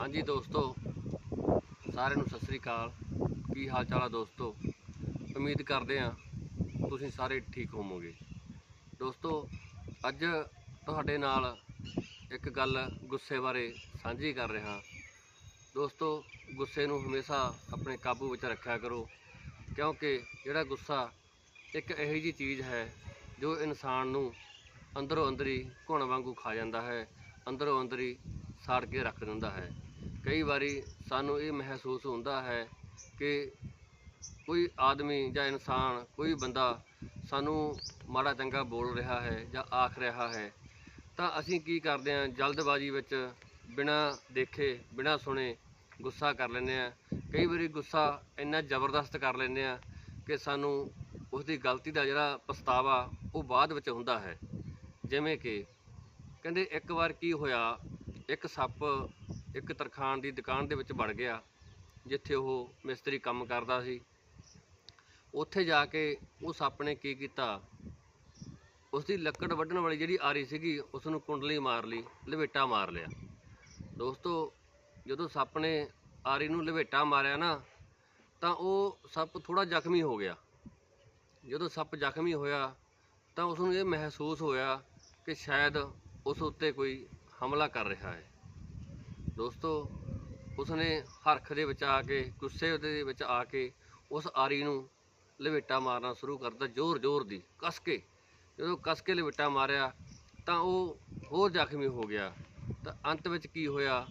ਹਾਂਜੀ ਦੋਸਤੋ, ਸਾਰਿਆਂ ਨੂੰ ਸਤਿ ਸ੍ਰੀ ਅਕਾਲ। ਕੀ ਹਾਲ ਚਾਲ ਆ ਦੋਸਤੋ? ਉਮੀਦ ਕਰਦੇ ਆ ਤੁਸੀਂ ਸਾਰੇ ਠੀਕ ਹੋਵੋਗੇ। ਦੋਸਤੋ, ਅੱਜ ਤੁਹਾਡੇ ਨਾਲ ਇੱਕ ਗੱਲ ਗੁੱਸੇ ਬਾਰੇ ਸਾਂਝੀ ਕਰ ਰਿਹਾ ਦੋਸਤੋ, ਗੁੱਸੇ ਨੂੰ ਹਮੇਸ਼ਾ ਆਪਣੇ ਕਾਬੂ ਵਿੱਚ ਰੱਖਿਆ ਕਰੋ, ਕਿਉਂਕਿ ਜਿਹੜਾ ਗੁੱਸਾ ਇੱਕ ਇਹੋ ਜਿਹੀ ਚੀਜ਼ ਹੈ ਜੋ ਇਨਸਾਨ ਨੂੰ ਅੰਦਰੋਂ ਅੰਦਰੀ ਘੁਣ ਵਾਂਗੂ ਖਾ ਜਾਂਦਾ ਹੈ, ਅੰਦਰੋਂ ਅੰਦਰੀ ਸਾੜ ਕੇ ਰੱਖ ਦਿੰਦਾ ਹੈ। ਕਈ ਵਾਰੀ ਸਾਨੂੰ ਇਹ ਮਹਿਸੂਸ ਹੁੰਦਾ ਹੈ ਕਿ ਕੋਈ ਆਦਮੀ ਜਾਂ ਇਨਸਾਨ, ਕੋਈ ਬੰਦਾ ਸਾਨੂੰ ਮਾੜਾ ਚੰਗਾ ਬੋਲ ਰਿਹਾ ਹੈ ਜਾਂ ਆਖ ਰਿਹਾ ਹੈ, ਤਾਂ ਅਸੀਂ ਕੀ ਕਰਦੇ ਹਾਂ, ਜਲਦਬਾਜ਼ੀ ਵਿੱਚ ਬਿਨਾਂ ਦੇਖੇ, ਬਿਨਾਂ ਸੁਣੇ ਗੁੱਸਾ ਕਰ ਲੈਂਦੇ ਹਾਂ। ਕਈ ਵਾਰੀ ਗੁੱਸਾ ਇੰਨਾ ਜ਼ਬਰਦਸਤ ਕਰ ਲੈਂਦੇ ਹਾਂ ਕਿ ਸਾਨੂੰ ਉਸ ਦੀ ਗਲਤੀ ਦਾ ਜਿਹੜਾ ਪਛਤਾਵਾ ਉਹ ਬਾਅਦ ਵਿੱਚ ਹੁੰਦਾ ਹੈ। ਜਿਵੇਂ ਕਿ ਕਹਿੰਦੇ ਇੱਕ ਵਾਰ ਕੀ ਹੋਇਆ, ਇੱਕ ਸੱਪ ਇੱਕ ਤਰਖਾਣ ਦੀ ਦੁਕਾਨ ਦੇ ਵਿੱਚ ਵੜ ਗਿਆ, ਜਿੱਥੇ ਉਹ ਮਿਸਤਰੀ ਕੰਮ ਕਰਦਾ ਸੀ। ਉੱਥੇ ਜਾ ਕੇ ਉਹ ਸੱਪ ਨੇ ਕੀ ਕੀਤਾ? ਉਸ ਦੀ ਲੱਕੜ ਵੱਢਣ ਵਾਲੀ ਜਿਹੜੀ ਆਰੀ ਸੀਗੀ ਉਸ ਨੂੰ ਕੁੰਡਲੀ ਮਾਰ ਲਈ, ਲਵੇਟਾ ਮਾਰ ਲਿਆ। ਦੋਸਤੋ, ਜਦੋਂ ਸੱਪ ਨੇ ਆਰੀ ਨੂੰ ਲਵੇਟਾ ਮਾਰਿਆ ਨਾ, ਤਾਂ ਉਹ ਸੱਪ ਥੋੜਾ ਜ਼ਖਮੀ ਹੋ ਗਿਆ। ਜਦੋਂ ਸੱਪ ਜ਼ਖਮੀ ਹੋਇਆ, ਤਾਂ ਉਸ ਨੂੰ ਇਹ ਮਹਿਸੂਸ ਹੋਇਆ ਕਿ ਸ਼ਾਇਦ ਉਸ ਉੱਤੇ ਕੋਈ ਹਮਲਾ ਕਰ ਰਿਹਾ ਹੈ। ਦੋਸਤੋ, ਉਸਨੇ ਹਰਖ ਦੇ ਵਿੱਚ ਆ ਕੇ, ਗੁੱਸੇ ਦੇ ਵਿੱਚ ਆ ਕੇ ਉਸ ਆਰੀ ਨੂੰ ਲਵੇਟਾ ਮਾਰਨਾ ਸ਼ੁਰੂ ਕਰਤਾ, ਜ਼ੋਰ ਜ਼ੋਰ ਦੀ, ਕਸ ਕੇ। ਜਦੋਂ ਕਸ ਕੇ ਲਵੇਟਾ ਮਾਰਿਆ, ਤਾਂ ਉਹ ਹੋਰ ਜ਼ਖਮੀ ਹੋ ਗਿਆ। ਤਾਂ ਅੰਤ ਵਿੱਚ ਕੀ ਹੋਇਆ?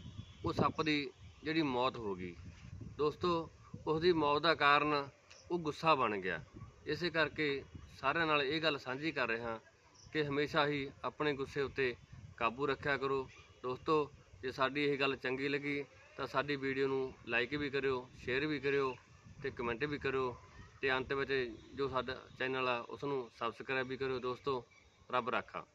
ਉਹ ਸੱਪ ਦੀ ਜਿਹੜੀ ਮੌਤ ਹੋ ਗਈ। ਦੋਸਤੋ ਉਸ ਦੀ ਮੌਤ ਦਾ ਕਾਰਨ ਉਹ ਗੁੱਸਾ ਬਣ ਗਿਆ। ਇਸੇ ਕਰਕੇ ਸਾਰਿਆਂ ਨਾਲ ਇਹ ਗੱਲ ਸਾਂਝੀ ਕਰ ਰਿਹਾ ਕਿ ਹਮੇਸ਼ਾ ਹੀ ਆਪਣੇ ਗੁੱਸੇ ਉੱਤੇ ਕਾਬੂ ਰੱਖਿਆ ਕਰੋ। ਦੋਸਤੋ ਜੇ ਸਾਡੀ ਇਹ ਗੱਲ ਚੰਗੀ ਲੱਗੀ ਤਾਂ ਸਾਡੀ ਵੀਡੀਓ ਨੂੰ ਲਾਈਕ ਵੀ ਕਰਿਓ ਸ਼ੇਅਰ ਵੀ ਕਰਿਓ ਤੇ ਕਮੈਂਟ ਵੀ ਕਰਿਓ ਤੇ ਅੰਤ ਵਿੱਚ ਜੋ ਸਾਡਾ ਚੈਨਲ ਆ ਉਸ ਨੂੰ ਸਬਸਕ੍ਰਾਈਬ ਵੀ ਕਰਿਓ ਦੋਸਤੋ, ਰੱਬ ਰਾਖਾ।